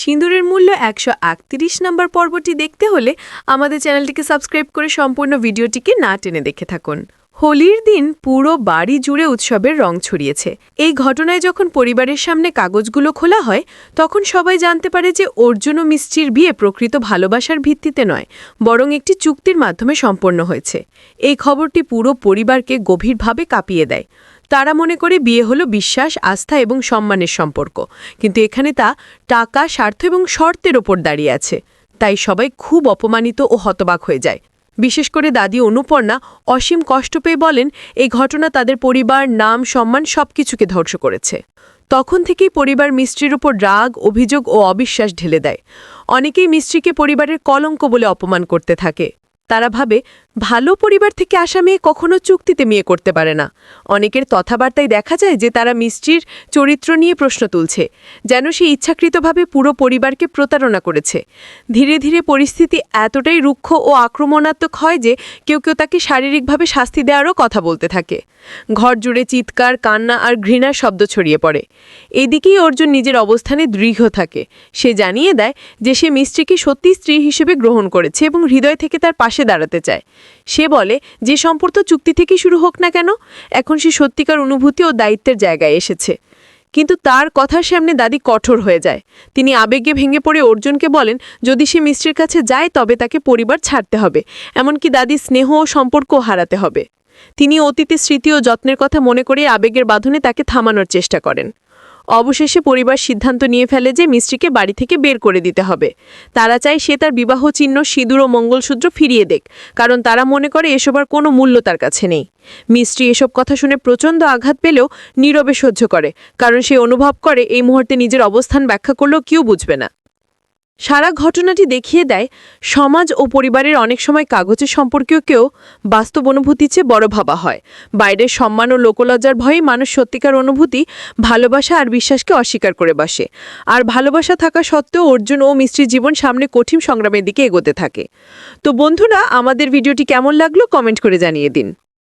সিঁদুরের মূল্য একশো একত্রিশ নম্বর পর্বটি দেখতে হলে আমাদের চ্যানেলটিকে সাবস্ক্রাইব করে সম্পূর্ণ ভিডিওটিকে না টেনে দেখে থাকুন। হোলির দিন পুরো বাড়ি জুড়ে উৎসবের রং ছড়িয়েছে। এই ঘটনায় যখন পরিবারের সামনে কাগজগুলো খোলা হয়, তখন সবাই জানতে পারে যে অর্জুন ও মিষ্টির বিয়ে প্রকৃত ভালোবাসার ভিত্তিতে নয়, বরং একটি চুক্তির মাধ্যমে সম্পন্ন হয়েছে। এই খবরটি পুরো পরিবারকে গভীরভাবে কাঁপিয়ে দেয়। তারা মনে করে বিয়ে হলো বিশ্বাস, আস্থা এবং সম্মানের সম্পর্ক। কিন্তু এখানে তা টাকা, স্বার্থ এবং শর্তের ওপর দাঁড়িয়ে আছে। তাই সবাই খুব অপমানিত ও হতবাক হয়ে যায়। বিশেষ করে দাদি অনুপর্ণা অসীম কষ্ট পেয়ে বলেন, এই ঘটনা তাদের পরিবার, নাম, সম্মান সবকিছুকে ধ্বংস করেছে। তখন থেকেই পরিবার মিস্ত্রির ওপর রাগ, অভিযোগ ও অবিশ্বাস ঢেলে দেয়। অনেকেই মিস্ত্রিকে পরিবারের কলঙ্ক বলে অপমান করতে থাকে। তারা ভাবে, ভালো পরিবার থেকে আসা মেয়ে কখনো চুক্তিতে মেয়ে করতে পারে না। অনেকের তথাবার্তায় দেখা যায় যে তারা মিষ্টির চরিত্র নিয়ে প্রশ্ন তুলছে, যেন সে ইচ্ছাকৃতভাবে পুরো পরিবারকে প্রতারণা করেছে। ধীরে ধীরে পরিস্থিতি এতটাই রুক্ষ ও আক্রমণাত্মক হয় যে কেউ কেউ তাকে শারীরিকভাবে শাস্তি দেওয়ারও কথা বলতে থাকে। ঘর জুড়ে চিৎকার, কান্না আর ঘৃণার শব্দ ছড়িয়ে পড়ে। এদিকেই অর্জুন নিজের অবস্থানে দৃঢ় থাকে। সে জানিয়ে দেয় যে সে মিস্ত্রিকে সত্যি স্ত্রী হিসেবে গ্রহণ করেছে এবং হৃদয় থেকে তার পাশে দাঁড়াতে চায়। সে বলে, যে সম্পর্ক চুক্তি থেকে শুরু হোক না কেন, এখন সে সত্যিকার অনুভূতি ও দায়িত্বের জায়গায় এসেছে। কিন্তু তার কথার সামনে দাদি কঠোর হয়ে যায়। তিনি আবেগে ভেঙে পড়ে অর্জুনকে বলেন, যদি সে মিস্ত্রির কাছে যায়, তবে তাকে পরিবার ছাড়তে হবে। এমনকি দাদি স্নেহ ও সম্পর্ক হারাতে হবে। তিনি অতীতে স্মৃতি ও যত্নের কথা মনে করে আবেগের বাঁধনে তাকে থামানোর চেষ্টা করেন। অবশেষে পরিবার সিদ্ধান্ত নিয়ে ফেলে যে মিস্ত্রিকে বাড়ি থেকে বের করে দিতে হবে। তারা চায় সে তার বিবাহ চিহ্ন, সিঁদুর ও মঙ্গলসূত্র ফিরিয়ে দেখ কারণ তারা মনে করে এসব আর কোনো মূল্য তার কাছে নেই। মিস্ত্রি এসব কথা শুনে প্রচণ্ড আঘাত পেলেও নীরবে সহ্য করে, কারণ সে অনুভব করে এই মুহূর্তে নিজের অবস্থান ব্যাখ্যা করলেও কেউ বুঝবে না। সারা ঘটনাটি দেখিয়ে দেয়, সমাজ ও পরিবারের অনেক সময় কাগজের সম্পর্কীয়কেও বাস্তব অনুভূতি চেয়ে বড় ভাবা হয়। বাইরের সম্মান ও লোকলজ্জার ভয়ে মানুষ সত্যিকার অনুভূতি, ভালোবাসা আর বিশ্বাসকে অস্বীকার করে বসে। আর ভালোবাসা থাকা সত্ত্বেও অর্জুন ও মিস্ত্রির জীবন সামনে কঠিন সংগ্রামের দিকে এগোতে থাকে। তো বন্ধুরা, আমাদের ভিডিওটি কেমন লাগল কমেন্ট করে জানিয়ে দিন।